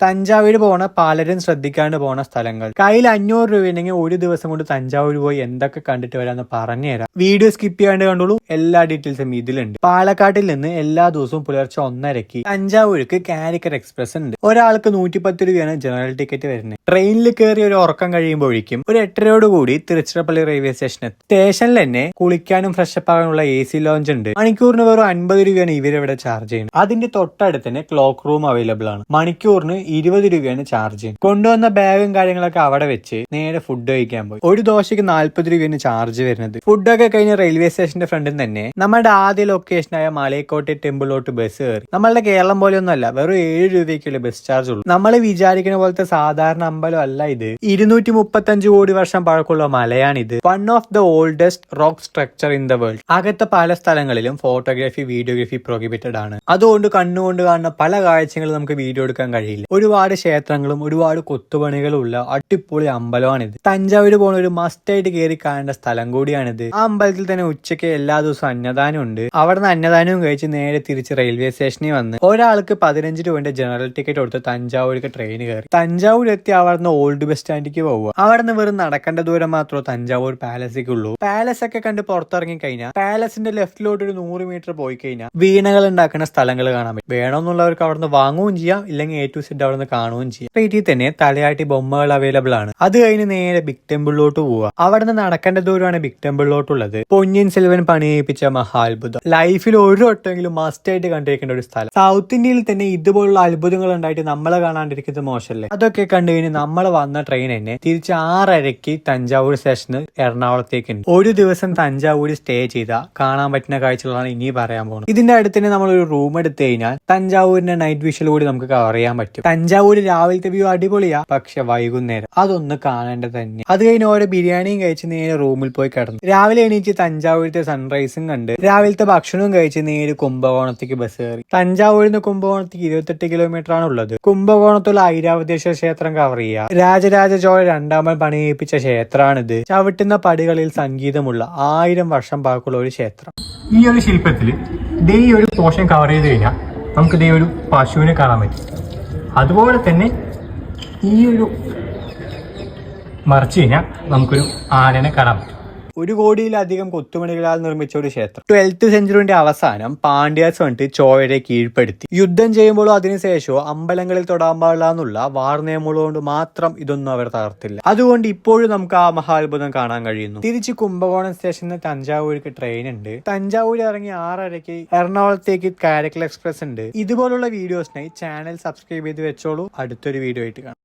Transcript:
തഞ്ചാവൂർ പോണ പലരും ശ്രദ്ധിക്കാണ്ട് പോണ സ്ഥലങ്ങൾ. കയ്യിൽ അഞ്ഞൂറ് രൂപ ഉണ്ടെങ്കിൽ ഒരു ദിവസം കൊണ്ട് തഞ്ചാവൂർ പോയി എന്തൊക്കെ കണ്ടിട്ട് വരാന്ന് പറഞ്ഞുതരാം വീഡിയോ സ്കിപ്പ് ചെയ്യാണ്ട് കണ്ടോളൂ. എല്ലാ ഡീറ്റെയിൽസും ഇതിലുണ്ട്. പാലക്കാട്ടിൽ നിന്ന് എല്ലാ ദിവസവും പുലർച്ചെ ഒന്നരക്ക് തഞ്ചാവൂർക്ക് കാലിക്കറ്റ് എക്സ്പ്രസ് ഉണ്ട്. ഒരാൾക്ക് നൂറ്റിപ്പത്ത് രൂപയാണ് ജനറൽ ടിക്കറ്റ് വരുന്നത്. ട്രെയിനിൽ കയറി ഒരു ഉറക്കം കഴിയുമ്പോഴേക്കും ഒരു എട്ടരയോട് കൂടി തിരുച്ചിറപ്പള്ളി റെയിൽവേ സ്റ്റേഷൻ എത്തും. സ്റ്റേഷനിൽ തന്നെ കുളിക്കാനും ഫ്രഷ് അപ്പ് ആകാനുള്ള എ സി ലോഞ്ച് ഉണ്ട്. മണിക്കൂറിന് വെറും അൻപത് രൂപയാണ് ഇവരിവിടെ ചാർജ് ചെയ്യുന്നത്. അതിന്റെ തൊട്ടടുത്ത് തന്നെ ക്ലോക്ക് റൂം അവൈലബിൾ ആണ്. മണിക്കൂറിന് ഇരുപത് രൂപയാണ് ചാർജ് കൊണ്ടുവന്ന ബാഗും കാര്യങ്ങളൊക്കെ അവിടെ വെച്ച് നേരെ ഫുഡ് കഴിക്കാൻ പോയി. ഒരു ദോശയ്ക്ക് നാല്പത് രൂപയാണ് ചാർജ് വരുന്നത്. ഫുഡൊക്കെ കഴിഞ്ഞ് റെയിൽവേ സ്റ്റേഷന്റെ ഫ്രണ്ടിൽ തന്നെ നമ്മുടെ ആദ്യ ലൊക്കേഷനായ മലയക്കോട്ടെ ടെമ്പിളിലോട്ട് ബസ് കയറി നമ്മളുടെ കേരളം പോലെ ഒന്നല്ല വെറും ഏഴ് രൂപയ്ക്കുള്ള ബസ് ചാർജ് ഉള്ളൂ. നമ്മൾ വിചാരിക്കുന്ന പോലത്തെ സാധാരണ അമ്പലം അല്ല ഇത്. ഇരുന്നൂറ്റി മുപ്പത്തഞ്ച് കോടി വർഷം പഴക്കമുള്ള മലയാണിത്. One of the oldest rock structure in the world അകത്തെ പല സ്ഥലങ്ങളിലും ഫോട്ടോഗ്രാഫി വീഡിയോഗ്രാഫി പ്രൊഹിബിറ്റഡ് ആണ്. അതുകൊണ്ട് കണ്ണുകൊണ്ട് കാണുന്ന പല കാഴ്ചകളും നമുക്ക് വീഡിയോ എടുക്കാൻ കഴിയില്ല. ഒരുപാട് ക്ഷേത്രങ്ങളും ഒരുപാട് കൊത്തുപണികളും ഉള്ള അടിപൊളി അമ്പലമാണിത്. തഞ്ചാവൂര് പോണ ഒരു മസ്റ്റ് ആയിട്ട് കയറി കാണേണ്ട സ്ഥലം കൂടിയാണിത്. ആ അമ്പലത്തിൽ തന്നെ ഉച്ചയ്ക്ക് എല്ലാ ദിവസവും അന്നദാനം ഉണ്ട്. അവിടെ നിന്ന് അന്നദാനവും കഴിച്ച് നേരെ തിരിച്ച് റെയിൽവേ സ്റ്റേഷനിൽ വന്ന് ഒരാൾക്ക് പതിനഞ്ച് രൂപന്റെ ജനറൽ ടിക്കറ്റ് കൊടുത്ത് തഞ്ചാവൂർക്ക് ട്രെയിൻ കയറി. തഞ്ചാവൂർ എത്തി അവിടെ നിന്ന് ഓൾഡ് ബസ് സ്റ്റാൻഡിലേക്ക് പോവുക. അവിടെ നിന്ന് വെറും നടക്കേണ്ട ദൂരം മാത്രമേ തഞ്ചാവൂർ പാലസിലേക്ക് ഉള്ളൂ. പാലസ് ഒക്കെ കണ്ട് പുറത്തിറങ്ങി കഴിഞ്ഞാൽ പാലസിന്റെ ലെഫ്റ്റിലോട്ട് ഒരു നൂറ് മീറ്റർ പോയി കഴിഞ്ഞാൽ വീണകൾ ഉണ്ടാക്കുന്ന സ്ഥലങ്ങൾ കാണാൻ പറ്റും. വേണമെന്നുള്ളവർക്ക് അവിടെ നിന്ന് വാങ്ങുകയും ചെയ്യാം ഇല്ലെങ്കിൽ എ ടു സെറ്റ് അവിടെ നിന്ന് കാണുകയും ചെയ്യാം. റേറ്റിൽ തന്നെ തലയാട്ടി ബൊമ്മകൾ അവൈലബിൾ ആണ്. അത് കഴിഞ്ഞ് നേരെ ബിഗ് ടെമ്പിളിലോട്ട് പോവുക. അവിടെ നിന്ന് നടക്കേണ്ട ദൂരമാണ് ബിഗ് ടെമ്പിളിലോട്ടുള്ളത് പൊന്നിയൻ സെൽവൻ പണിയിപ്പിച്ച മഹാത്ഭുതം. ലൈഫിൽ ഒരു വട്ടമെങ്കിലും മസ്റ്റ് ആയിട്ട് കണ്ടിരിക്കേണ്ട ഒരു സ്ഥലം. സൗത്ത് ഇന്ത്യയിൽ തന്നെ ഇതുപോലുള്ള അത്ഭുതങ്ങൾ ഉണ്ടായിട്ട് നമ്മളെ കാണാണ്ടിരിക്കുന്നത് മോശമല്ലേ അതൊക്കെ കണ്ടു കഴിഞ്ഞ് നമ്മൾ വന്ന ട്രെയിൻ തന്നെ തിരിച്ച് ആറരയ്ക്ക് തഞ്ചാവൂർ സ്റ്റേഷന് എറണാകുളത്തേക്ക് ഒരു ദിവസം തഞ്ചാവൂരിൽ സ്റ്റേ ചെയ്ത കാണാൻ പറ്റുന്ന കാഴ്ചകളാണ് ഇനി പറയാൻ പോകുന്നത്. ഇതിന്റെ അടുത്ത് തന്നെ നമ്മൾ ഒരു റൂം എടുത്തു കഴിഞ്ഞാൽ തഞ്ചാവൂരിന്റെ നൈറ്റ് വിഷൽ കൂടി നമുക്ക് കവർ ചെയ്യാൻ പറ്റും. തഞ്ചാവൂര് രാവിലത്തെ വ്യൂ അടിപൊളിയാ. പക്ഷെ വൈകുന്നേരം അതൊന്ന് കാണേണ്ട തന്നെ അത് കഴിഞ്ഞ് ഓരോ ബിരിയാണിയും കഴിച്ച് നേരെ റൂമിൽ പോയി കിടന്നു. രാവിലെ എണീച്ച് തഞ്ചാവൂരത്തെ സൺറൈസും കണ്ട് രാവിലത്തെ ഭക്ഷണവും കഴിച്ച് നേരെ കുംഭകോണത്തേക്ക് ബസ് കയറി. തഞ്ചാവൂരിൽ നിന്ന് കുംഭകോണത്തേക്ക് ഇരുപത്തെട്ട് കിലോമീറ്റർ ആണ് ഉള്ളത്. കുംഭകോണത്തുള്ള ഐരാവതേശ്വര ക്ഷേത്രം കവർ ചെയ്യുക രാജരാജ ചോഴ രണ്ടാമൻ പണിയിപ്പിച്ച ക്ഷേത്രമാണിത്. ചവിട്ടുന്ന പടികളിൽ സംഗീതമുള്ള ആയിരം വർഷം പാക്കുള്ള ഒരു ക്ഷേത്രം. ഈ ഒരു ശില്പത്തിൽ ഡേ ഒരു പോർഷൻ കവർ ചെയ്ത് കഴിഞ്ഞാൽ നമുക്ക് ദേ ഒരു പശുവിനെ കാണാൻ പറ്റും. അതുപോലെ തന്നെ ഈ ഒരു മറിച്ച് കഴിഞ്ഞാൽ നമുക്കൊരു ആനനെ കാണാൻ പറ്റും. ഒരു കോടിയിലധികം കൊത്തുമണികളാൽ നിർമ്മിച്ച ഒരു ക്ഷേത്രം. ട്വൽത്ത് സെഞ്ചുറിന്റെ അവസാനം പാണ്ഡ്യാസ് വന്നിട്ട് ചോഴരെ കീഴ്പ്പെടുത്തി. യുദ്ധം ചെയ്യുമ്പോഴോ അതിനുശേഷമോ അമ്പലങ്ങളിൽ തൊടാൻ പാടില്ല എന്നുള്ള വാർനിയമുള്ളതുകൊണ്ട് കൊണ്ട് മാത്രം ഇതൊന്നും അവർ തകർത്തില്ല. അതുകൊണ്ട് ഇപ്പോഴും നമുക്ക് ആ മഹാത്ഭുതം കാണാൻ കഴിയുന്നു. തിരിച്ച് കുംഭകോണം സ്റ്റേഷനിൽ തഞ്ചാവൂർക്ക് ട്രെയിൻ ഉണ്ട്. തഞ്ചാവൂർ ഇറങ്ങി ആറരയ്ക്ക് എറണാകുളത്തേക്ക് കാരക്കൽ എക്സ്പ്രസ് ഉണ്ട്. ഇതുപോലുള്ള വീഡിയോസിനായി ചാനൽ സബ്സ്ക്രൈബ് ചെയ്ത് വെച്ചോളൂ. അടുത്തൊരു വീഡിയോ ആയിട്ട് കാണാം.